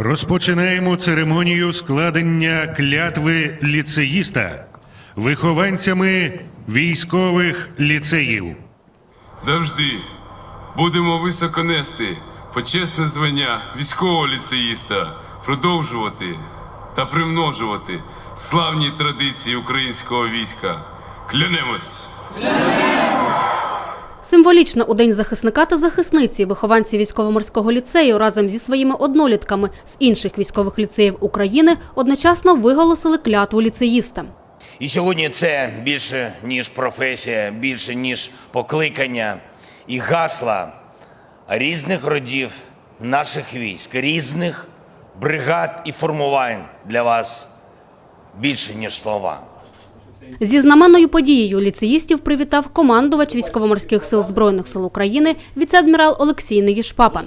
Розпочинаємо церемонію складення клятви ліцеїста вихованцями військових ліцеїв. Завжди будемо високо нести почесне звання військового ліцеїста, продовжувати та примножувати славні традиції українського війська. Клянемось! Символічно у День захисника та захисниці вихованці військово-морського ліцею разом зі своїми однолітками з інших військових ліцеїв України одночасно виголосили клятву ліцеїста. І сьогодні це більше ніж професія, більше ніж покликання і гасла різних родів наших військ, різних бригад і формувань для вас більше ніж слова. Зі знаменною подією ліцеїстів привітав командувач військово-морських сил збройних сил України віце-адмірал Олексій Негішпапа.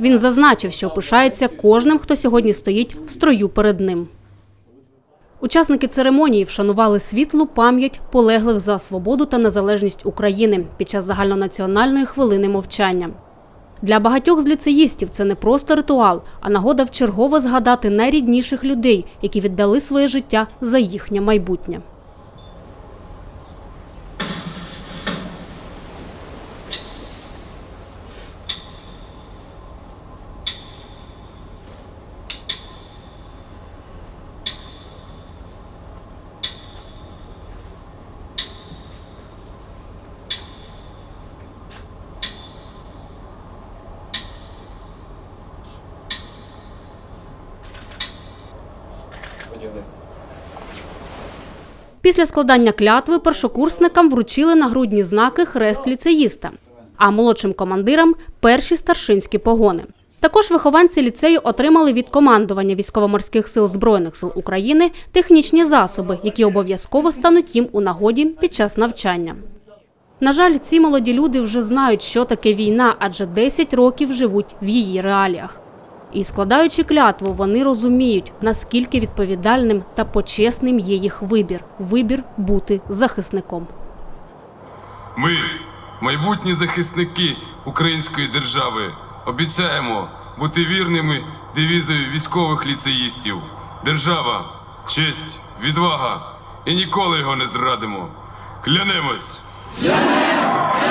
Він зазначив, що пишається кожним, хто сьогодні стоїть в строю перед ним. Учасники церемонії вшанували світлу пам'ять полеглих за свободу та незалежність України під час загальнонаціональної хвилини мовчання. Для багатьох з ліцеїстів це не просто ритуал, а нагода вчергово згадати найрідніших людей, які віддали своє життя за їхнє майбутнє. Після складання клятви першокурсникам вручили нагрудні знаки хрест ліцеїста, а молодшим командирам перші старшинські погони. Також вихованці ліцею отримали від командування військово-морських сил збройних сил України технічні засоби, які обов'язково стануть їм у нагоді під час навчання. На жаль, ці молоді люди вже знають, що таке війна, адже 10 років живуть в її реаліях. І складаючи клятву, вони розуміють, наскільки відповідальним та почесним є їх вибір вибір бути захисником. Ми, майбутні захисники української держави, обіцяємо бути вірними девізою військових ліцеїстів. Держава, честь, відвага і ніколи його не зрадимо. Клянемось! Клянемось!